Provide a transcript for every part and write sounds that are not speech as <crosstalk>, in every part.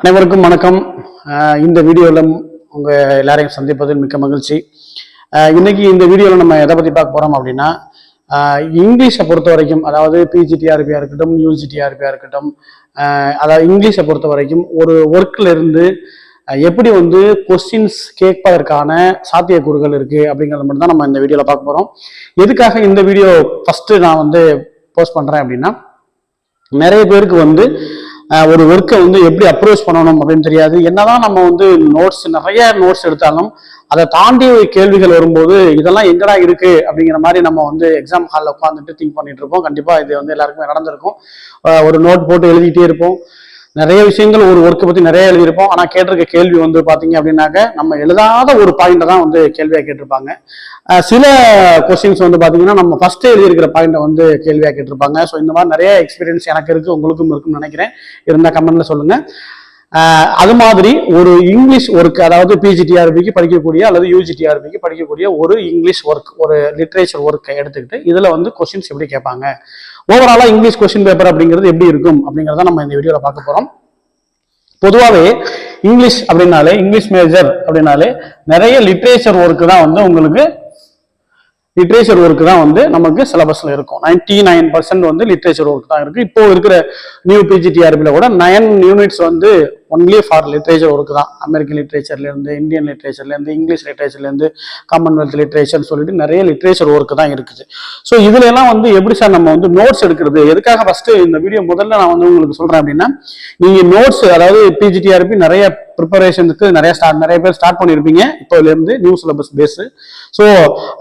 அனைவருக்கும் வணக்கம். இந்த வீடியோவில் உங்கள் எல்லாரையும் சந்திப்பதில் மிக்க மகிழ்ச்சி. இன்னைக்கு இந்த வீடியோவில் நம்ம எதை பற்றி பார்க்க போகிறோம் அப்படின்னா இங்கிலீஷை பொறுத்த வரைக்கும் அதாவது பிஜிடிஆர்பியாக இருக்கட்டும் யூஜிடிஆர்பியாக இருக்கட்டும் அதாவது இங்கிலீஷை பொறுத்த வரைக்கும் ஒரு ஒர்க்கில் இருந்து எப்படி வந்து கொஸ்டின்ஸ் கேட்பதற்கான சாத்தியக்கூறுகள் இருக்குது அப்படிங்கிறத மட்டும் தான் நம்ம இந்த வீடியோவில் பார்க்க போகிறோம் எதுக்காக இந்த வீடியோ ஃபஸ்ட்டு நான் வந்து போஸ்ட் பண்ணுறேன் அப்படின்னா நிறைய பேருக்கு வந்து ஒரு ஒர்க்கை வந்து எப்படி அப்ரோச் பண்ணணும் அப்படின்னு தெரியாது. என்னதான் நம்ம வந்து நோட்ஸ் நிறைய நோட்ஸ் எடுத்தாலும் அதை தாண்டி கேள்விகள் வரும்போது இதெல்லாம் எங்கடா இருக்கு? அப்படிங்கிற மாதிரி நம்ம வந்து எக்ஸாம் ஹாலில் உட்காந்துட்டு திங்க் பண்ணிட்டு இருப்போம். கண்டிப்பா இது வந்து எல்லாருக்குமே நடந்திருக்கும். ஒரு நோட் போட்டு எழுதிட்டே இருப்போம். நிறைய விஷயங்கள் ஒரு ஒர்க்கை பற்றி நிறைய எழுதியிருப்போம். ஆனால் கேட்டிருக்க கேள்வி வந்து பார்த்தீங்க அப்படின்னாக்க நம்ம எழுதாத ஒரு பாயிண்ட்டை தான் வந்து கேள்வியாக கேட்டிருப்பாங்க. சில கொஸ்டின்ஸ் வந்து பார்த்தீங்கன்னா நம்ம ஃபர்ஸ்ட் எழுதியிருக்கிற பாயிண்ட்டை வந்து கேள்வியாக கேட்டிருப்பாங்க. ஸோ இந்த மாதிரி நிறைய எக்ஸ்பீரியன்ஸ் எனக்கு இருக்குது உங்களுக்கும் இருக்கும்னு நினைக்கிறேன். இருந்தால் கமெண்ட்டில் சொல்லுங்கள் அது மாதிரி ஒரு இங்கிலீஷ் ஒர்க் அதாவது பிஜிடிஆர்பிக்கு படிக்கக்கூடிய அல்லது யூஜிடிஆர்பிக்கு படிக்கக்கூடிய ஒரு இங்கிலீஷ் ஒர்க் ஒரு லிட்ரேச்சர் ஒர்க்கை எடுத்துக்கிட்டு இதில் வந்து கொஸ்டின்ஸ் எப்படி கேட்பாங்க? ஓவராலாக இங்கிலீஷ் கொஸ்டின் பேப்பர் அப்படிங்கிறது எப்படி இருக்கும் அப்படிங்கிறத நம்ம இந்த வீடியோவில் பார்க்க போகிறோம் பொதுவாகவே இங்கிலீஷ் அப்படின்னாலே இங்கிலீஷ் மேஜர் அப்படின்னாலே நிறைய லிட்ரேச்சர் ஒர்க்கு தான் வந்து உங்களுக்கு லிட்ரேச்சர் ஒர்க்கு தான் வந்து நமக்கு சிலபஸில் இருக்கும். நைன்டி நைன் பர்சன்ட் வந்து லிட்ரேச்சர் ஒர்க் தான் இருக்குது இப்போ இருக்கிற நியூ பிஜிடிஆர்பியில் கூட நயன் யூனிட்ஸ் வந்து ஒன்லி ஃபார் லிட்ரேச்சர் ஒர்க் தான். அமெரிக்கன் லிட்ரேச்சர்லேருந்து இந்தியன் லிட்ரேச்சர்லேருந்து இங்கிலீஷ் லிட்ரேச்சர்லேருந்து காமன்வெல்த் லிட்ரேச்சர் சொல்லிட்டு நிறைய லிட்ரேச்சர் ஒர்க் தான் இருக்குது. ஸோ இதுல எல்லாம் வந்து எப்படி சார் நம்ம வந்து நோட்ஸ் எடுக்கிறது? எதுக்காக ஃபர்ஸ்ட் இந்த வீடியோ முதல்ல நான் வந்து உங்களுக்கு சொல்றேன் அப்படின்னா நீங்க நோட்ஸ் அதாவது பிஜிடிஆர்பி நிறைய ப்ரிப்பரேஷனுக்கு நிறைய ஸ்டார்ட் நிறைய பேர் ஸ்டார்ட் பண்ணியிருப்பீங்க இப்போலேருந்து நியூ சிலபஸ் பேஸு ஸோ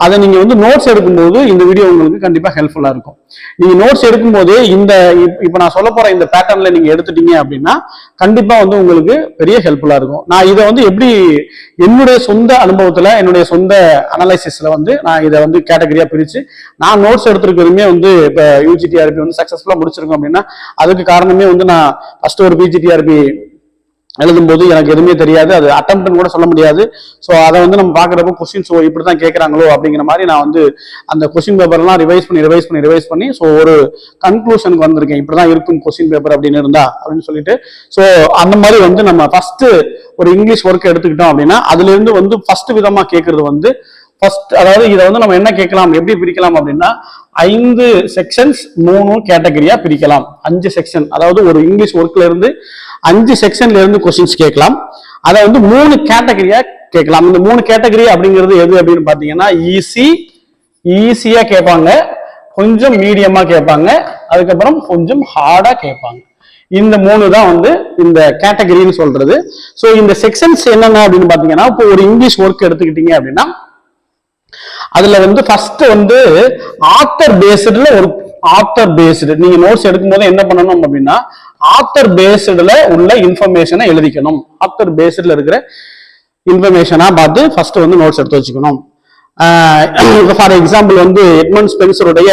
அதை நீங்கள் வந்து நோட்ஸ் எடுக்கும்போது இந்த வீடியோ உங்களுக்கு கண்டிப்பாக ஹெல்ப்ஃபுல்லாக இருக்கும். நீங்க நோட்ஸ் எடுக்கும்போது இந்த இப்- இப்ப நான் சொல்ல போற இந்த பேட்டர்ன்ல நீங்க எடுத்துட்டீங்க அப்படின்னா கண்டிப்பா வந்து உங்களுக்கு பெரிய ஹெல்ப்ஃபுல்லா இருக்கும். நான் இதை வந்து எப்படி என்னுடைய சொந்த அனுபவத்துல என்னுடைய சொந்த அனலைசிஸ்ல வந்து நான் இதை வந்து கேட்டகரியா பிரிச்சு நான் நோட்ஸ் எடுத்திருக்கிறதுமே வந்து இப்ப யூஜிடிஆர்பி வந்து சக்சஸ்ஃபுல்லா முடிச்சிருக்கோம் அப்படின்னா அதுக்கு காரணமே வந்து நான் ஃபர்ஸ்ட் ஒரு பிஜிடிஆர்பி எழுதும்போது எனக்கு எதுவுமே தெரியாது. அது அட்டம்ப்ட்னு கூட சொல்ல முடியாது. ஸோ அதை வந்து நம்ம பார்க்குறப்ப கொஸ்டின்ஸ் ஓ இப்படி தான் கேட்குறாங்களோ அப்படிங்கிற மாதிரி நான் வந்து அந்த கொஸ்டின் பேப்பர்லாம் ரிவைஸ் பண்ணி ரிவைஸ் பண்ணி ரிவைஸ் பண்ணி ஸோ ஒரு கன்க்ளூஷனுக்கு வந்திருக்கேன். இப்படி தான் இருக்கும் கொஸ்டின் பேப்பர் அப்படின்னு இருந்தா அப்படின்னு சொல்லிட்டு. ஸோ அந்த மாதிரி வந்து நம்ம ஃபஸ்ட்டு ஒரு இங்கிலீஷ் ஒர்க் எடுத்துக்கிட்டோம் அப்படின்னா அதுலேருந்து வந்து ஃபஸ்ட்டு விதமாக கேட்குறது வந்து ஃபர்ஸ்ட் அதாவது இதை வந்து நம்ம என்ன கேட்கலாம்? எப்படி பிரிக்கலாம் அப்படின்னா ஐந்து செக்ஷன்ஸ் மூணு கேட்டகரியா பிரிக்கலாம். அஞ்சு செக்ஷன் அதாவது ஒரு இங்கிலீஷ் ஒர்க்ல இருந்து அஞ்சு செக்ஷன்ல இருந்து கொஸ்டின்ஸ் கேட்கலாம். அதை வந்து மூணு கேட்டகரியா கேட்கலாம். இந்த மூணு கேட்டகரி அப்படிங்கிறது எது அப்படின்னு பாத்தீங்கன்னா ஈஸி ஈஸியா கேட்பாங்க. கொஞ்சம் மீடியமா கேட்பாங்க. அதுக்கப்புறம் கொஞ்சம் ஹார்டா கேட்பாங்க. இந்த மூணு தான் வந்து இந்த கேட்டகரின்னு சொல்றது. ஸோ இந்த செக்ஷன்ஸ் என்னென்ன அப்படின்னு பாத்தீங்கன்னா இப்போ ஒரு இங்கிலீஷ் ஒர்க் எடுத்துக்கிட்டீங்க அப்படின்னா அதுல வந்து ஃபர்ஸ்ட் வந்து ஆத்தர் பேஸ்டுல ஒரு ஆத்தர் பேஸ்டு நீங்க நோட்ஸ் எடுக்கும்போது என்ன பண்ணணும் அப்படின்னா ஆத்தர் பேஸ்டுல உள்ள இன்ஃபர்மேஷனை எழுதிக்கணும். ஆத்தர் பேஸ்டுல இருக்கிற இன்ஃபர்மேஷனா பார்த்து ஃபர்ஸ்ட் வந்து நோட்ஸ் எடுத்து வச்சுக்கணும். ஃபார் எக்ஸாம்பிள் வந்து எட்மண்ட் ஸ்பென்சருடைய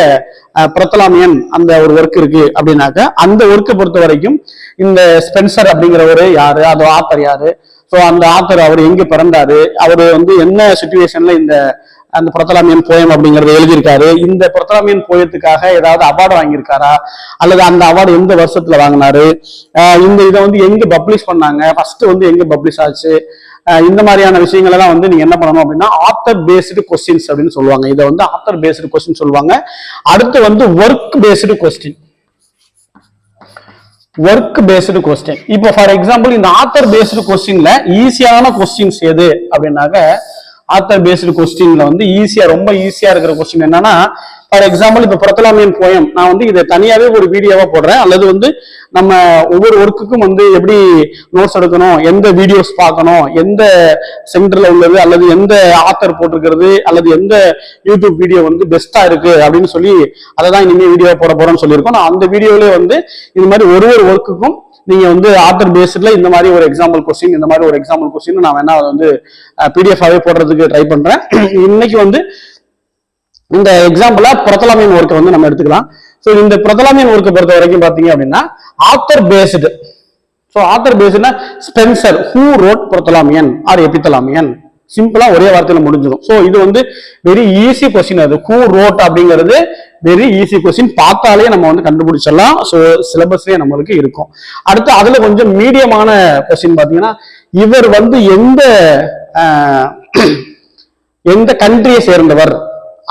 பிரத்தலாமியன் அந்த ஒரு ஒர்க் இருக்கு அப்படின்னாக்க அந்த ஒர்க்கை பொறுத்த வரைக்கும் இந்த ஸ்பென்சர் அப்படிங்கிறவரு யாரு? அது ஆத்தர் யாரு? ஸோ அந்த ஆத்தர் அவர் எங்க பிறந்தாரு? அவர் வந்து என்ன சுச்சுவேஷன்ல இந்த அந்த புரத்தலாமியன் போயம் அப்படிங்கறத எழுதியிருக்காரு. இந்த புரத்தலாமியன் போயத்துக்காக ஏதாவது அவார்டு வாங்கியிருக்காரா? அல்லது அந்த அவார்டு எந்த வருஷத்துல வாங்கினாரு? இந்த இதை வந்து எங்க பப்ளிஷ் பண்ணாங்க? ஃபர்ஸ்ட் வந்து எங்க பப்ளிஷ் ஆச்சு? இந்த மாதிரியான விஷயங்கள் எல்லாம் வந்து நீங்க என்ன பண்ணணும் அப்படின்னா ஆத்தர் பேஸ்டு கொஸ்டின்ஸ் அப்படின்னு சொல்லுவாங்க. இதை வந்து ஆத்தர் பேஸ்டு கொஸ்டின் சொல்லுவாங்க. அடுத்து வந்து work based question work based question இப்போ ஃபார் எக்ஸாம்பிள் இந்த ஆத்தர் பேஸ்டு கொஸ்டின்ல ஈஸியான கொஸ்டின்ஸ் எது அப்படின்னாக்க ஆத்தர் பேஸ்டு கொஸ்டின்ல வந்து ஈஸியா ரொம்ப ஈஸியா இருக்கிற கொஸ்டின் என்னன்னா ஃபார் எக்ஸாம்பிள் இப்ப பிரத்தலாமியன் போயம் நான் வந்து இதை தனியாவே ஒரு வீடியோவா போடுறேன். அல்லது வந்து நம்ம ஒவ்வொரு ஒர்க்குக்கும் வந்து எப்படி நோட்ஸ் எடுக்கணும் எந்த வீடியோஸ் பார்க்கணும் எந்த சென்டர்ல உள்ளது அல்லது எந்த ஆத்தர் போட்டிருக்கிறது அல்லது எந்த யூடியூப் வீடியோ வந்து பெஸ்டா இருக்கு அப்படின்னு சொல்லி அதை தான் இனிமேல் வீடியோ போட போறோம்னு சொல்லியிருக்கோம். நான் அந்த வீடியோலயே வந்து இது மாதிரி ஒரு ஒரு ஒர்க்குக்கும் நீங்க வந்து ஆத்தர் பேஸ்ட்ல இந்த மாதிரி ஒரு எக்ஸாம்பிள் கொஸ்டின் இந்த மாதிரி ஒரு எக்ஸாம்பிள் கொஸ்டின் நான் வேணா அதை வந்து பிடிஎஃப் போடுறதுக்கு ட்ரை பண்றேன். இன்னைக்கு வந்து இந்த எக்ஸாம்பிளா பிரதலாமியன் ஒர்க்கை வந்து நம்ம எடுத்துக்கலாம். ஸோ இந்த பிரதலாமியன் ஒர்க்கை பொறுத்த வரைக்கும் பாத்தீங்க அப்படின்னா author based so author பேஸ்டுனா Spenser who wrote Prothalamion or Epithalamion? சிம்பிளா ஒரே வார்த்தையில முடிஞ்சிடும். ஸோ இது வந்து வெரி ஈஸி கொஸ்டின் அது. ஹூ ரோட் அப்படிங்கிறது வெரி ஈஸி கொஸ்டின் பார்த்தாலே நம்ம வந்து கண்டுபிடிச்சிடலாம். ஸோ சிலபஸ்லேயே நம்மளுக்கு இருக்கும். அடுத்து அதுல கொஞ்சம் மீடியமான கொஸ்டின் பார்த்தீங்கன்னா இவர் வந்து எந்த எந்த கண்ட்ரியை சேர்ந்தவர்?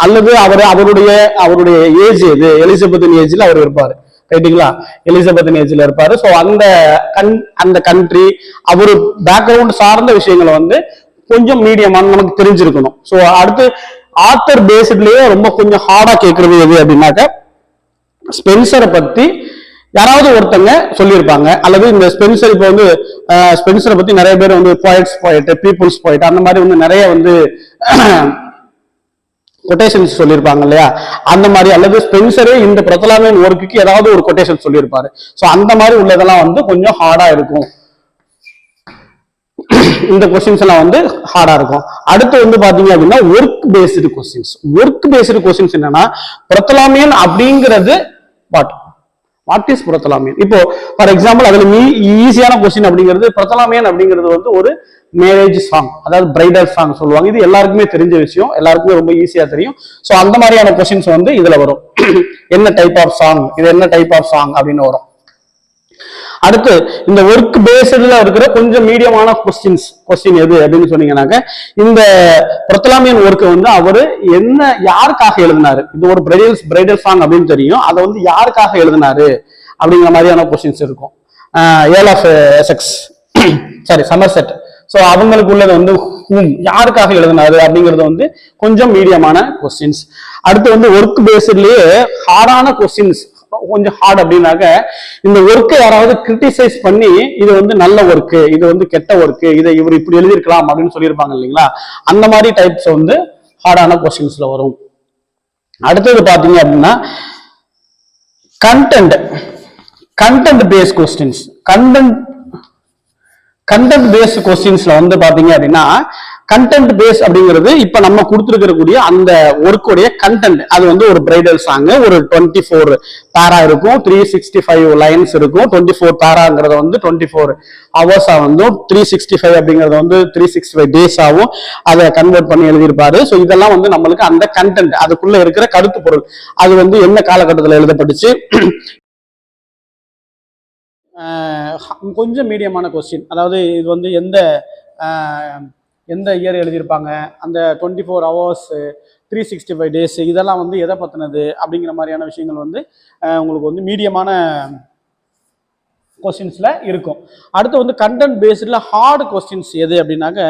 அல்லது அவர் அவருடைய அவருடைய ஏஜ் எது? எலிசபெத்தின் ஏஜ்ல அவர் இருப்பாரு. ரைட்டுங்களா எலிசபெத்தின் ஏஜ்ல இருப்பாரு. ஸோ அந்த கண் அந்த கண்ட்ரி அவரு பேக்ரவுண்ட் சார்ந்த விஷயங்களை வந்து கொஞ்சம் மீடியமான நமக்கு தெரிஞ்சிருக்கணும். ஸோ அடுத்து ஆத்தர் பேஸ்ட்லயே ரொம்ப கொஞ்சம் ஹார்டா கேட்கறது எது அப்படின்னாக்க ஸ்பென்சரை பத்தி யாராவது ஒருத்தங்க சொல்லியிருப்பாங்க. அல்லது இந்த ஸ்பென்சர் இப்போ வந்து ஸ்பென்சரை பத்தி நிறைய பேர் வந்து போயட்ஸ் போயிட்டு பீப்புள்ஸ் போயிட் அந்த மாதிரி வந்து நிறைய வந்து <clears throat> கொட்டேஷன்ஸ் சொல்லியிருப்பாங்க இல்லையா? அந்த மாதிரி அல்லது ஸ்பென்சரே இந்த பிரதலாமின் ஒர்க்குக்கு ஏதாவது ஒரு கொட்டேஷன் சொல்லியிருப்பாரு. ஸோ அந்த மாதிரி உள்ளதெல்லாம் வந்து கொஞ்சம் ஹார்டா இருக்கும். இந்த கொஸ்டின்ஸ் எல்லாம் வந்து ஹார்டா இருக்கும். அடுத்து வந்து பாத்தீங்க அப்படின்னா work based questions work based questions என்னன்னா பிரத்தலாமியன் அப்படிங்கிறது வாட் வாட் இஸ் பிரத்தலாமியன்? இப்போ ஃபார் எக்ஸாம்பிள் அதுல மீ ஈஸியான கொஸ்டின் அப்படிங்கிறது பிரத்தலாமியன் அப்படிங்கிறது வந்து ஒரு மேரேஜ் சாங் அதாவது பிரைடல் சாங் சொல்லுவாங்க. இது எல்லாருக்குமே தெரிஞ்ச விஷயம். எல்லாருக்குமே ரொம்ப ஈஸியா தெரியும். ஸோ அந்த மாதிரியான கொஸ்டின்ஸ் வந்து இதுல வரும். <clears throat> என்ன டைப் ஆஃப் சாங் இது என்ன டைப் ஆஃப் சாங் அப்படின்னு வரும். அடுத்து இந்த ஒர்க் பேஸ்டில் இருக்கிற கொஞ்சம் மீடியமான கொஸ்டின்ஸ் கொஸ்டின் எது அப்படின்னு சொன்னீங்கன்னாக்க இந்த பிரத்தலாமியன் ஒர்க்கை வந்து அவர் என்ன யாருக்காக எழுதினாரு? இது ஒரு பிரைடல் பிரைடல் சாங் அப்படின்னு தெரியும். அதை வந்து யாருக்காக எழுதினாரு? அப்படிங்கிற மாதிரியான கொஸ்டின்ஸ் இருக்கும். Earl of Essex sorry Somerset so அவங்களுக்கு உள்ளது வந்து ஹூம் யாருக்காக எழுதினாரு? அப்படிங்கிறது வந்து கொஞ்சம் மீடியமான கொஸ்டின்ஸ் அடுத்து வந்து ஒர்க் பேஸ்ட்லயே ஹார்டான கொஸ்டின்ஸ் கொஞ்சம் ஹார்ட் அப்படின்னாக்க இந்த ஒர்க்கை யாராவது கிரிட்டிசைஸ் பண்ணி இது வந்து நல்ல ஒர்க்கு இது வந்து கெட்ட ஒர்க்கு இதை இவர் இப்படி எழுதியிருக்கலாம் அப்படின்னு சொல்லியிருப்பாங்க இல்லைங்களா? அந்த மாதிரி டைப்ஸ் வந்து ஹார்டான கொஸ்டின்ஸ்ல வரும். அடுத்தது பார்த்தீங்க அப்படின்னா content content base questions content content based கொஸ்டின்ஸ்ல வந்து பாத்தீங்க அப்படின்னா கண்டென்ட் பேஸ் அப்படிங்கிறது இப்ப நம்ம கொடுத்துருக்கக்கூடிய அந்த ஒர்க்குடைய கண்டென்ட் அது வந்து ஒரு பிரைடல் சாங் ஒரு டுவெண்ட்டி ஃபோர் பேரா இருக்கும் த்ரீ சிக்ஸ்டி ஃபைவ் லைன்ஸ் இருக்கும் டுவெண்ட்டி ஃபோர் பேராங்கிறத வந்து டுவெண்ட்டி ஃபோர் ஹவர்ஸா வந்து த்ரீ சிக்ஸ்டி ஃபைவ் அப்படிங்கிறது வந்து த்ரீ சிக்ஸ்டி ஃபைவ் டேஸ் ஆகும் அதை கன்வெர்ட் பண்ணி எழுதியிருப்பாரு. ஸோ இதெல்லாம் வந்து நம்மளுக்கு அந்த கண்டென்ட் அதுக்குள்ள இருக்கிற கருத்து பொருள். அது வந்து என்ன காலகட்டத்தில் எழுதப்பட்டுச்சு? கொஞ்சம் மீடியமான கொஸ்டின் அதாவது இது வந்து எந்த எந்த இயர் எழுதியிருப்பாங்க? அந்த twenty four hours three sixty five days இதெல்லாம் வந்து எதை பற்றினது அப்படிங்கிற மாதிரியான விஷயங்கள் வந்து உங்களுக்கு வந்து மீடியமான கொஸ்டின்ஸில் இருக்கும். அடுத்து வந்து கண்டென்ட் பேஸ்டில் ஹார்டு கொஸ்டின்ஸ் எது அப்படின்னாக்க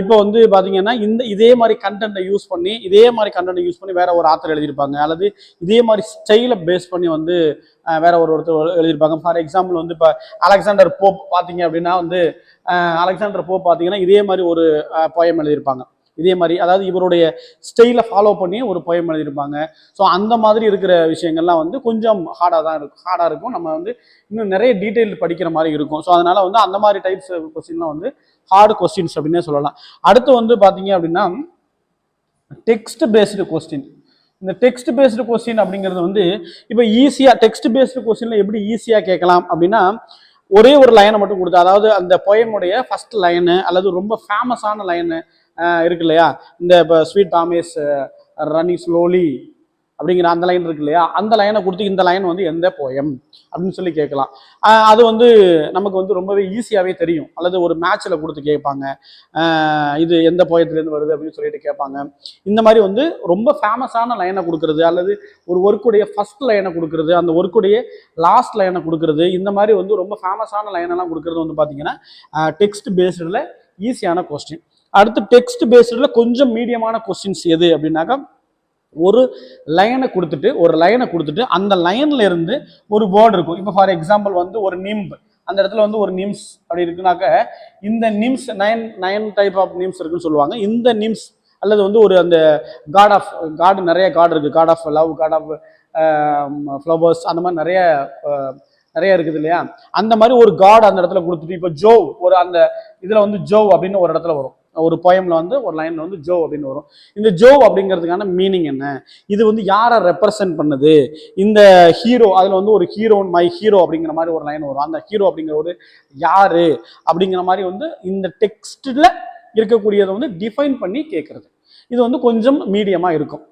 இப்போ வந்து பார்த்தீங்கன்னா இந்த இதே மாதிரி கண்டென்ட்டை யூஸ் பண்ணி இதே மாதிரி கண்டென்ட்டை யூஸ் பண்ணி வேற ஒரு ஆத்தர் எழுதியிருப்பாங்க. அல்லது இதே மாதிரி ஸ்டைலை பேஸ் பண்ணி வந்து வேற ஒரு ஒருத்தர் எழுதியிருப்பாங்க. ஃபார் எக்ஸாம்பிள் வந்து இப்போ அலெக்சாண்டர் போப் பார்த்தீங்க அப்படின்னா வந்து அலெக்சாண்டர் போப் பார்த்தீங்கன்னா இதே மாதிரி ஒரு போயம் எழுதியிருப்பாங்க. இதே மாதிரி அதாவது இவருடைய ஸ்டைலை ஃபாலோ பண்ணி ஒரு போயம் எழுதியிருப்பாங்க. ஸோ அந்த மாதிரி இருக்கிற விஷயங்கள்லாம் வந்து கொஞ்சம் ஹார்டாக தான் இருக்கும் ஹார்டாக இருக்கும். நம்ம வந்து இன்னும் நிறைய டீட்டெயில் படிக்கிற மாதிரி இருக்கும். ஸோ அதனால் வந்து அந்த மாதிரி டைப்ஸ் கொஸ்டின்லாம் வந்து ஹார்டு கொஸ்டின்ஸ் அப்படின்னே சொல்லலாம். அடுத்து வந்து பார்த்தீங்க அப்படின்னா டெக்ஸ்ட் பேஸ்டு கொஸ்டின் இந்த டெக்ஸ்ட் பேஸ்டு கொஸ்டின் அப்படிங்கிறது வந்து இப்போ ஈஸியாக டெக்ஸ்ட் பேஸ்டு கொஸ்டினில் எப்படி ஈஸியாக கேட்கலாம் அப்படின்னா ஒரே ஒரு லைனை மட்டும் கொடுத்தா அதாவது அந்த பொயமுடைய ஃபர்ஸ்ட் லைனு அல்லது ரொம்ப ஃபேமஸான லைனு இருக்கு இல்லையா? இந்த இப்போ ஸ்வீட் தாமேஸ் ரன்னிங் ஸ்லோலி அப்படிங்கிற அந்த லைன் இருக்கு இல்லையா? அந்த லைனை கொடுத்து இந்த லைன் வந்து எந்த போயம் அப்படின்னு சொல்லி கேட்கலாம். அது வந்து நமக்கு வந்து ரொம்பவே ஈஸியாகவே தெரியும். அல்லது ஒரு மேட்ச்சில் கொடுத்து கேட்பாங்க. இது எந்த போயத்துலேருந்து வருது அப்படின்னு சொல்லிட்டு கேட்பாங்க. இந்த மாதிரி வந்து ரொம்ப ஃபேமஸான லைனை கொடுக்கறது அல்லது ஒரு ஒர்க்குடைய ஃபர்ஸ்ட் லைனை கொடுக்கறது அந்த ஒர்க்குடைய லாஸ்ட் லைனை கொடுக்கறது இந்த மாதிரி வந்து ரொம்ப ஃபேமஸான லைனெல்லாம் கொடுக்கறது வந்து பார்த்தீங்கன்னா டெக்ஸ்ட் பேஸ்டில் ஈஸியான கொஸ்டின் அடுத்து டெக்ஸ்ட் பேஸ்டில் கொஞ்சம் மீடியமான கொஸ்டின்ஸ் எது அப்படின்னாக்கா ஒரு லைனை கொடுத்துட்டு ஒரு லைனை கொடுத்துட்டு அந்த லைன்ல இருந்து ஒரு வேர்டு இருக்கும். இப்போ ஃபார் எக்ஸாம்பிள் வந்து ஒரு நிம்ப் அந்த இடத்துல வந்து ஒரு நிம்ஸ் அப்படி இருக்குனாக்க இந்த nymphs nine nine type of nymphs இருக்குன்னு சொல்லுவாங்க. இந்த நிம்ஸ் அல்லது வந்து ஒரு அந்த காட் ஆஃப் காடு நிறைய காடு இருக்குது god of love god of flowers அந்த மாதிரி நிறைய நிறைய இருக்குது இல்லையா? அந்த மாதிரி ஒரு காட் அந்த இடத்துல கொடுத்துட்டு இப்போ ஜோவ் ஒரு அந்த இதில் வந்து ஜோவ் அப்படின்னு ஒரு இடத்துல வரும். ஒரு பொயமில் வந்து ஒரு லைன் வந்து ஜோ அப்படின்னு வரும். இந்த ஜோ அப்படிங்கிறதுக்கான மீனிங் என்ன? இது வந்து யாரை ரெப்ரசன்ட் பண்ணுது? இந்த ஹீரோ அதில் வந்து ஒரு ஹீரோன் மை ஹீரோ அப்படிங்கிற மாதிரி ஒரு லைன் வரும். அந்த ஹீரோ அப்படிங்கிற ஒரு யாரு? அப்படிங்கிற மாதிரி வந்து இந்த டெக்ஸ்டில் இருக்கக்கூடியதை வந்து டிஃபைன் பண்ணி கேட்குறது இது வந்து கொஞ்சம் மீடியமாக இருக்கும்.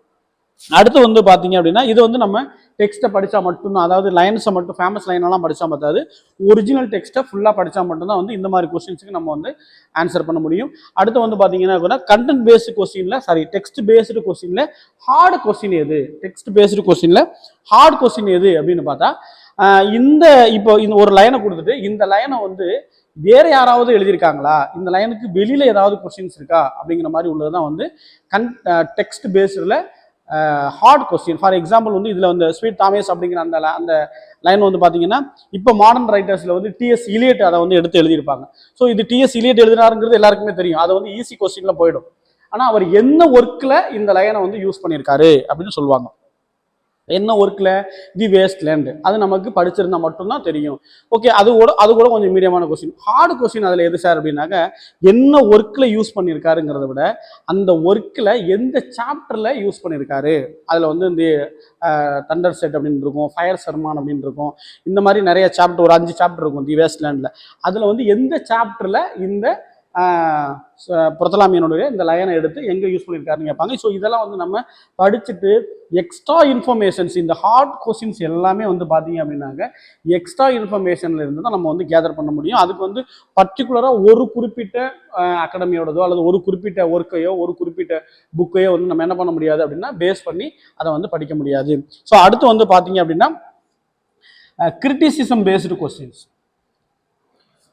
அடுத்து வந்து பார்த்தீங்க அப்படின்னா இது வந்து நம்ம டெக்ஸ்ட்டை படித்தா மட்டும்தான். அதாவது லைன்ஸை மட்டும் ஃபேமஸ் லைனெல்லாம் படித்தா பார்த்தாது ஒரிஜினல் டெக்ஸ்ட்டை ஃபுல்லாக படித்தா மட்டும்தான் வந்து இந்த மாதிரி கொஸ்டின்ஸுக்கு நம்ம வந்து ஆன்சர் பண்ண முடியும். அடுத்து வந்து பார்த்தீங்கன்னா கூட கண்டென்ட் பேஸ்டு கொஸ்டினில் சாரி டெக்ஸ்ட் பேஸ்டு கொஸ்டினில் ஹார்டு கொஸ்டின் எது? டெக்ஸ்ட் பேஸ்டு கொஸ்டினில் ஹார்ட் கொஸ்டின் எது அப்படின்னு பார்த்தா இந்த இப்போ இந்த ஒரு லைனை கொடுத்துட்டு இந்த லைனை வந்து வேற யாராவது எழுதியிருக்காங்களா? இந்த லைனுக்கு வெளியில ஏதாவது கொஸ்டின்ஸ் இருக்கா? அப்படிங்கிற மாதிரி உள்ளது தான் வந்து கன் டெக்ஸ்ட் பேஸ்டில் ஹார்ட் கொஸ்டின் ஃபார் எக்ஸாம்பிள் வந்து இதில் வந்து ஸ்வீட் தாமேஸ் அப்படிங்கிற அந்த அந்த லைன் வந்து பார்த்தீங்கன்னா இப்போ மாடர்ன் ரைட்டர்ஸில் வந்து டிஎஸ் இலியட் அதை வந்து எடுத்து எழுதியிருப்பாங்க. ஸோ இது டிஎஸ் இலியட் எழுதினாருங்கிறது எல்லாருக்குமே தெரியும். அதை வந்து ஈஸி கொஸ்டினில் போயிடும். ஆனால் அவர் என்ன ஒர்க்கில் இந்த லைனை வந்து யூஸ் பண்ணியிருக்காரு அப்படின்னு சொல்லுவாங்க. என்ன ஒர்க்கில் தி வேஸ்ட் லேண்ட் அது நமக்கு படிச்சிருந்தா மட்டும்தான் தெரியும். ஓகே அது கூட அது கூட கொஞ்சம் மீடியமான கொஸ்டின் ஹார்டு கொஸ்டின் அதில் எது சார் அப்படின்னாக்க என்ன ஒர்க்கில் யூஸ் பண்ணியிருக்காருங்கிறத விட அந்த ஒர்க்கில் எந்த சாப்டரில் யூஸ் பண்ணியிருக்காரு அதில் வந்து இந்த தண்டர் செட் அப்படின்னு இருக்கும் ஃபயர் சர்மான் அப்படின்னு இருக்கும். இந்த மாதிரி நிறைய சாப்டர் ஒரு அஞ்சு சாப்டர் இருக்கும் தி வேஸ்ட் லேண்டில் அதில் வந்து எந்த சாப்டரில் இந்த புரத்தலாமியனுடைய இந்த லைனை எடுத்து எங்கே யூஸ் பண்ணியிருக்காருன்னு கேட்பாங்க. ஸோ இதெல்லாம் வந்து நம்ம படிச்சுட்டு எக்ஸ்ட்ரா இன்ஃபர்மேஷன்ஸ் இந்த ஹார்ட் கொஸ்டின்ஸ் எல்லாமே வந்து பார்த்தீங்க அப்படின்னாக்க எக்ஸ்ட்ரா இன்ஃபர்மேஷன்ல இருந்து தான் நம்ம வந்து கேதர் பண்ண முடியும். அதுக்கு வந்து பர்டிகுலராக ஒரு குறிப்பிட்ட அகாடமியோடதோ அல்லது ஒரு குறிப்பிட்ட ஒர்க்கையோ ஒரு குறிப்பிட்ட புக்கையோ வந்து நம்ம என்ன பண்ண முடியாது அப்படின்னா பேஸ் பண்ணி அதை வந்து படிக்க முடியாது. ஸோ அடுத்து வந்து பார்த்தீங்க அப்படின்னா கிரிட்டிசிசம் பேஸ்டு கொஸ்டின்ஸ்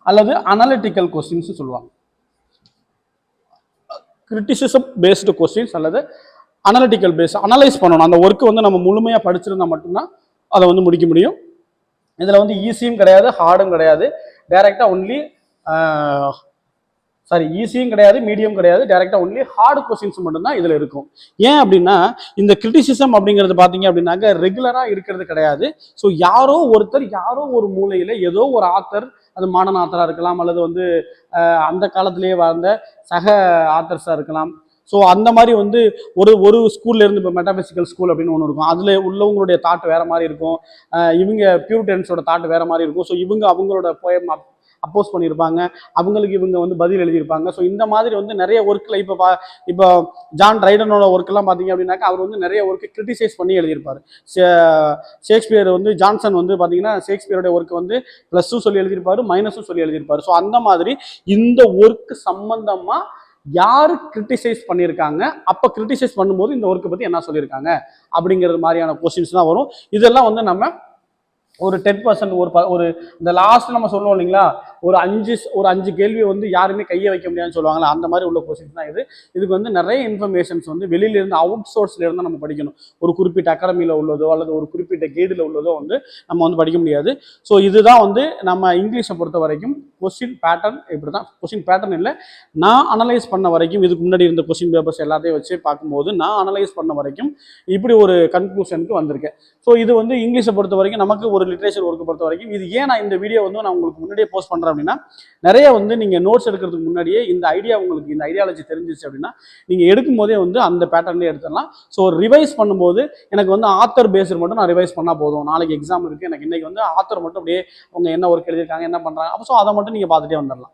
அல்லது அனலிட்டிக்கல் கொஸ்டின்ஸ் சொல்லுவாங்க. கிரிட்டிசிசம் பேஸ்டு கொஸ்டின்ஸ் அல்லது அனலிட்டிக்கல் பேஸ் அனலைஸ் பண்ணணும். அந்த ஒர்க்கு வந்து நம்ம முழுமையாக படிச்சிருந்தா மட்டும்தான் அதை வந்து முடிக்க முடியும். இதில் வந்து ஈஸியும் கிடையாது ஹார்டும் கிடையாது. டைரெக்டாக ஒன்லி சாரி ஈஸியும் கிடையாது மீடியம் கிடையாது. டைரெக்டாக ஒன்லி ஹார்டு கொஸ்டின்ஸ் மட்டும்தான் இதில் இருக்கும். ஏன் அப்படின்னா இந்த கிரிட்டிசிசம் அப்படிங்கிறது பார்த்தீங்க அப்படின்னாக்க ரெகுலராக இருக்கிறது கிடையாது. ஸோ யாரோ ஒருத்தர் யாரோ ஒரு மூலையில் ஏதோ ஒரு ஆத்தர் அது மாடர்ன் ஆத்தராக இருக்கலாம் அல்லது வந்து அந்த காலத்திலேயே வாழ்ந்த சக ஆத்தர்ஸாக இருக்கலாம். ஸோ அந்த மாதிரி வந்து ஒரு ஒரு ஸ்கூல்ல இருந்து இப்போ மெட்டாபிசிக்கல் ஸ்கூல் அப்படின்னு ஒன்று இருக்கும். அதில் உள்ளவங்களுடைய தாட் வேற மாதிரி இருக்கும். இவங்க பியூரிட்டன்ஸோட தாட் வேற மாதிரி இருக்கும். ஸோ இவங்க அவங்களோட போயம் அப்போஸ் பண்ணியிருப்பாங்க அவங்களுக்கு இவங்க வந்து பதில் எழுதியிருப்பாங்க. ஸோ இந்த மாதிரி வந்து நிறைய ஒர்க்கில் இப்போ பா இப்போ ஜான் ரைடனோட ஒர்க்கெல்லாம் பார்த்தீங்க அப்படின்னாக்கா அவர் வந்து நிறைய ஒர்க்கு கிரிட்டிசைஸ் பண்ணி எழுதியிருப்பார். ஷேக்ஸ்பியர் வந்து ஜான்சன் வந்து பார்த்தீங்கன்னா ஷேக்ஸ்பியரோட ஒர்க் வந்து ப்ளஸ்ஸும் சொல்லி எழுதியிருப்பாரு மைனஸும் சொல்லி எழுதியிருப்பாரு. ஸோ அந்த மாதிரி இந்த ஒர்க்கு சம்பந்தமாக யார் கிரிட்டிசைஸ் பண்ணியிருக்காங்க அப்போ கிரிட்டிசைஸ் பண்ணும்போது இந்த ஒர்க்கை பற்றி என்ன சொல்லியிருக்காங்க அப்படிங்கிறது மாதிரியான கொஸ்டின்ஸ் தான் வரும். இதெல்லாம் வந்து நம்ம ஒரு டென் பர்சன்ட் ஒரு ப- ஒரு இந்த லாஸ்ட் நம்ம சொல்லுவோம் இல்லைங்களா? ஒரு அஞ்சு ஒரு அஞ்சு கேள்வி வந்து யாருமே கையை வைக்க முடியாதுன்னு சொல்லுவாங்களா அந்த மாதிரி உள்ள கொஸ்டின்ஸ் தான் இது. இதுக்கு வந்து நிறைய இன்ஃபர்மேஷன்ஸ் வந்து வெளியிலிருந்து அவுட் சோர்ஸ்ல இருந்து நம்ம படிக்கணும். ஒரு குறிப்பிட்ட அகாடமியில் உள்ளதோ அல்லது ஒரு குறிப்பிட்ட கைடில் உள்ளதோ வந்து நம்ம வந்து படிக்க முடியாது. ஸோ இதுதான் வந்து நம்ம இங்கிலீஷை பொறுத்த வரைக்கும் கொஸ்டின் பேட்டர்ன் இப்படி தான் கொஸ்டின் பேட்டர்ன் இல்லை. நான் அனலைஸ் பண்ண வரைக்கும் இதுக்கு முன்னாடி இருந்த கொஸ்டின் பேப்பர்ஸ் எல்லாத்தையும் வச்சு பார்க்கும்போது நான் அனலைஸ் பண்ண வரைக்கும் இப்படி ஒரு கன்க்ளூஷனுக்கு வந்திருக்கேன். ஸோ இது வந்து இங்கிலீஷை பொறுத்த வரைக்கும் நமக்கு ஒரு லிட்ரேச்சர் ஒர்க்கை பொறுத்த வரைக்கும் இது ஏன் நான் இந்த வீடியோ வந்து நான் உங்களுக்கு முன்னாடியே போஸ்ட் பண்ணுறேன் அப்படின்னா நிறைய வந்து நீங்கள் நோட்ஸ் எடுக்கிறதுக்கு முன்னாடியே இந்த ஐடியா உங்களுக்கு இந்த ஐடியாலஜி தெரிஞ்சிச்சு அப்படின்னா நீங்கள் எடுக்கும் போதே வந்து அந்த பேட்டர்ன்லேயே எடுத்துடலாம். ஸோ ரிவைஸ் பண்ணும்போது எனக்கு வந்து ஆத்தர் பேஸில் மட்டும் நான் ரிவைஸ் பண்ணால் போதும். நாளைக்கு எக்ஸாம் இருக்குது எனக்கு இன்னைக்கு வந்து ஆத்தர் மட்டும் அப்படியே அவங்க என்ன ஒர்க் எழுதியிருக்காங்க என்ன பண்ணுறாங்க அப்போ ஸோ அதை மட்டும் நீங்கள் பார்த்துட்டே வந்துடலாம்.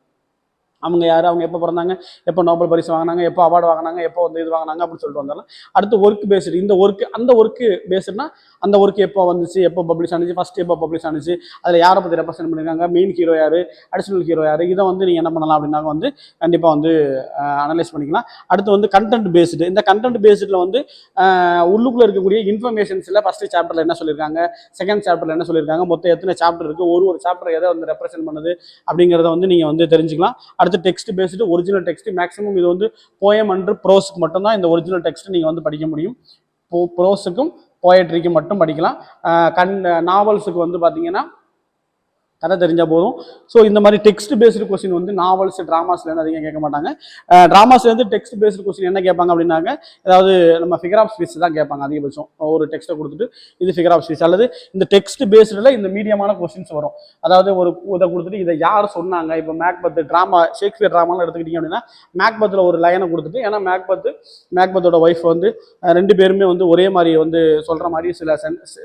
அவங்க யார்? அவங்க எப்போ பிறந்தாங்க? எப்போ நோபல் பரிசு வாங்கினாங்க? எப்போ அவார்டு வாங்கினாங்க? எப்போ வந்து இது வாங்கினாங்க? அப்படின்னு சொல்லிட்டு வந்தாலும் அடுத்து ஒர்க் பேஸ்டு இந்த ஒர்க் அந்த ஒர்க்கு பேஸ்டுனா அந்த ஒர்க் எப்போ வந்துச்சு? எப்போ பப்ளிஷ் ஆனிச்சு? ஃபஸ்ட் எப்போ பப்ளிஷ் ஆனிச்சு? அதில் யாரை பற்றி ரெப்ரசென்ட் பண்ணியிருக்காங்க மெயின் ஹீரோ யார்? அடிஷனல் ஹீரோ யார்? இதை வந்து நீங்கள் என்ன பண்ணலாம் அப்படின்னாங்க வந்து கண்டிப்பாக வந்து அனலைஸ் பண்ணிக்கலாம். அடுத்து வந்து கண்டென்ட் பேஸ்டு இந்த கண்டென்ட் பேஸ்டில் வந்து உள்ளுக்குள்ளே இருக்கக்கூடிய இன்ஃபர்மேஷன்ஸில் ஃபஸ்ட்டு சாப்டரில் என்ன சொல்லியிருக்காங்க செகண்ட் சாப்டரில் என்ன சொல்லியிருக்காங்க மொத்தம் எத்தனை சாப்டர் இருக்குது ஒரு ஒரு சாப்டர் எதை வந்து ரெப்ரசென்ட் பண்ணுது? அப்படிங்கிறத வந்து நீங்கள் வந்து தெரிஞ்சுக்கலாம். அடுத்து text based original text maximum இது வந்து போயம் அன்று ப்ரோஸுக்கு மட்டும்தான் இந்த ஒரிஜினல் டெக்ஸ்ட் நீங்கள் வந்து படிக்க முடியும். போ ப்ரோஸுக்கும் போயட்ரிக்கு மட்டும் படிக்கலாம். கண் நாவல்ஸுக்கு வந்து பார்த்தீங்கன்னா கதை தெரிஞ்சால் போதும். ஸோ இந்த மாதிரி டெக்ஸ்ட் பேஸ்டு கொஸ்டின் வந்து நாவல்ஸ் ட்ராமாஸ்லேருந்து அதிகம் கேட்க மாட்டாங்க. ட்ராமாஸ்லேருந்து டெக்ஸ்ட் பேஸ்டு கொஸ்டின் என்ன கேட்பாங்க அப்படின்னாங்க? அதாவது நம்ம ஃபிகர் ஆஃப் ஸ்பீச் தான் கேட்பாங்க அதிகபட்சம். ஒரு டெக்ஸ்ட்டை கொடுத்துட்டு இது ஃபிகர் ஆஃப் ஸ்பீச் அல்லது இந்த டெக்ஸ்ட் பேஸ்டில் இந்த மீடியமான கொஸ்டின்ஸ் வரும். அதாவது ஒரு இதை கொடுத்துட்டு இதை யார் சொன்னாங்க? இப்போ மேக்பத் ட்ராமா ஷேக்ஸ்பியர் ட்ராமாலாம் எடுத்துக்கிட்டீங்க அப்படின்னா மேக்பத்தில் ஒரு லைனை கொடுத்துட்டு ஏன்னா மேக்பத்து மேக்பத்தோட ஒய்ஃப் வந்து ரெண்டு பேருமே வந்து ஒரே மாதிரி வந்து சொல்கிற மாதிரி சில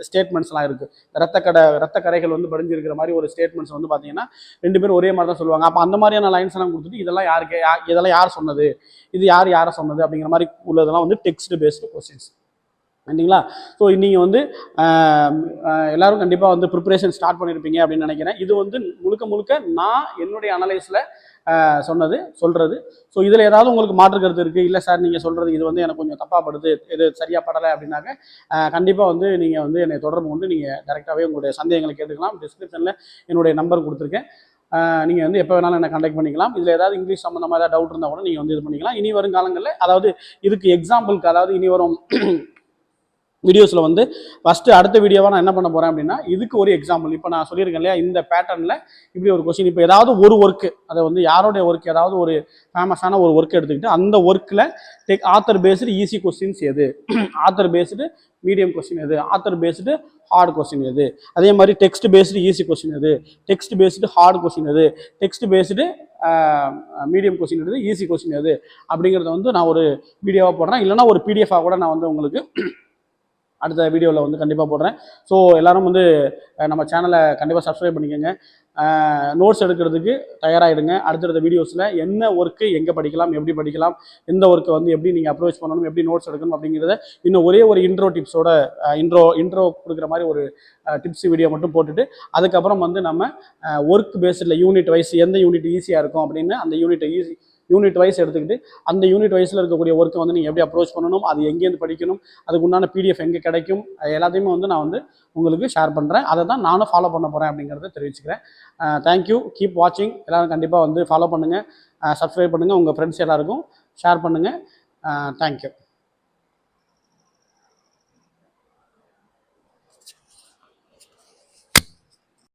ஸ்டேட்மெண்ட்ஸ்லாம் இருக்குது ரத்த கடை ரத்த கரைகள் வந்து படிஞ்சிருக்கிற மாதிரி ஒரு ஸ்டேட் ஸ்டேட்மெண்ட்ஸ் வந்து பார்த்தீங்கன்னா ரெண்டு பேரும் ஒரே மாதிரி தான் சொல்லுவாங்க. அப்போ அந்த மாதிரியான லைன்ஸ் எல்லாம் கொடுத்துட்டு இதெல்லாம் யாருக்கு யா- இதெல்லாம் யார் சொன்னது? இது யார் யாரை சொன்னது? அப்படிங்கிற மாதிரி உள்ளதெல்லாம் வந்து டெக்ஸ்ட் பேஸ்டு கொஸ்டின்ஸ் சரிங்களா? ஸோ நீங்கள் வந்து எல்லாரும் கண்டிப்பாக வந்து ப்ரிப்பரேஷன் ஸ்டார்ட் பண்ணியிருப்பீங்க அப்படின்னு நினைக்கிறேன். இது வந்து முழுக்க முழுக்க நான் என்னுடைய அனலைஸில் சொன்னது சொல்கிறது ஸோ இதில் ஏதாவது உங்களுக்கு மாற்று கருத்து இருக்குது இல்லை சார் நீங்கள் சொல்கிறது இது வந்து எனக்கு கொஞ்சம் தப்பாக படுது இது சரியாக படலை அப்படின்னாக்க கண்டிப்பாக வந்து நீங்கள் வந்து என்னை தொடர்பு கொண்டு நீங்கள் டேரெக்டாகவே உங்களுடைய சந்தேகங்களை கேட்டுக்கலாம். டிஸ்கிரிப்ஷனில் என்னுடைய நம்பர் கொடுத்துருக்கேன். நீங்கள் வந்து எப்போ வேணாலும் என்ன கான்டாக்ட் பண்ணிக்கலாம். இதில் ஏதாவது இங்கிலீஷ் சம்மந்தமாக ஏதாவது டவுட் இருந்தால் கூட நீங்கள் வந்து இது பண்ணிக்கலாம். இனி வரும் காலங்களில் அதாவது இதுக்கு எக்ஸாம்பிளுக்கு அதாவது இனி வரும் வீடியோஸில் வந்து ஃபஸ்ட்டு அடுத்த வீடியோவாக நான் என்ன பண்ண போகிறேன் அப்படின்னா இதுக்கு ஒரு எக்ஸாம்பிள் இப்போ நான் சொல்லியிருக்கேன் இல்லையா இந்த பேட்டர்னில் இப்படி ஒரு கொஸ்டின் இப்போ ஏதாவது ஒரு ஒர்க்கு அதை வந்து யாரோடைய ஒர்க் ஏதாவது ஒரு ஃபேமஸான ஒரு ஒர்க் எடுத்துக்கிட்டு அந்த ஒர்க்கில் tech author based easy questions எது? ஆத்தர் பேஸ்டு மீடியம் கொஸ்டின் எது? ஆத்தர் பேஸ்டு ஹார்ட் கொஸ்டின் எது? அதே மாதிரி டெக்ஸ்ட் பேஸ்டு ஈஸி கொஸ்டின் எது? டெக்ஸ்ட் பேஸ்டு ஹார்ட் கொஸ்டின் எது? டெக்ஸ்ட் பேஸ்டு மீடியம் கொஸ்டின் எது? ஈஸி கொஸ்டின் எது? அப்படிங்கிறத வந்து நான் ஒரு வீடியோவாக போடுறேன். இல்லைன்னா ஒரு பிடிஎஃபாக கூட நான் வந்து உங்களுக்கு அடுத்த வீடியோவில் வந்து கண்டிப்பாக போடுறேன். ஸோ எல்லோரும் வந்து நம்ம சேனலை கண்டிப்பாக சப்ஸ்கிரைப் பண்ணிக்கோங்க. நோட்ஸ் எடுக்கிறதுக்கு தயாராகிடுங்க அடுத்தடுத்த வீடியோஸில் என்ன ஒர்க்கு எங்கே படிக்கலாம் எப்படி படிக்கலாம் எந்த ஒர்க்கை வந்து எப்படி நீங்கள் அப்ரோச் பண்ணணும் எப்படி நோட்ஸ் எடுக்கணும் அப்படிங்கிறத இன்னும் ஒரே ஒரு இன்ட்ரோ டிப்ஸோட இன்ட்ரோ இன்ட்ரோ கொடுக்குற மாதிரி ஒரு டிப்ஸ் வீடியோ மட்டும் போட்டுட்டு அதுக்கப்புறம் வந்து நம்ம ஒர்க் பேஸ்டில் யூனிட் வைஸ் எந்த யூனிட் ஈஸியாக இருக்கும் அப்படின்னு அந்த யூனிட்டை ஈஸி யூனிட் வைஸ் எடுத்துக்கிட்டு அந்த யூனிட் வைஸில் இருக்கக்கூடிய ஒர்க்கை வந்து நீங்கள் எப்படி அப்ரோச் பண்ணணும் அது எங்கேருந்து படிக்கணும் அதுக்கு உண்டான பிடிஎஃப் எங்கே கிடைக்கும் அது எல்லாத்தையுமே வந்து நான் வந்து உங்களுக்கு ஷேர் பண்ணுறேன் அதை தான் நானும் ஃபாலோ பண்ண போகிறேன் அப்படிங்கிறத தெரிவிச்சுக்கிறேன். தேங்க்யூ கீப் வாட்சிங் எல்லோரும் கண்டிப்பாக வந்து ஃபாலோ பண்ணுங்கள் சப்ஸ்கிரைப் பண்ணுங்கள் உங்கள் ஃப்ரெண்ட்ஸ் எல்லாருக்கும் ஷேர் பண்ணுங்கள் தேங்க்யூ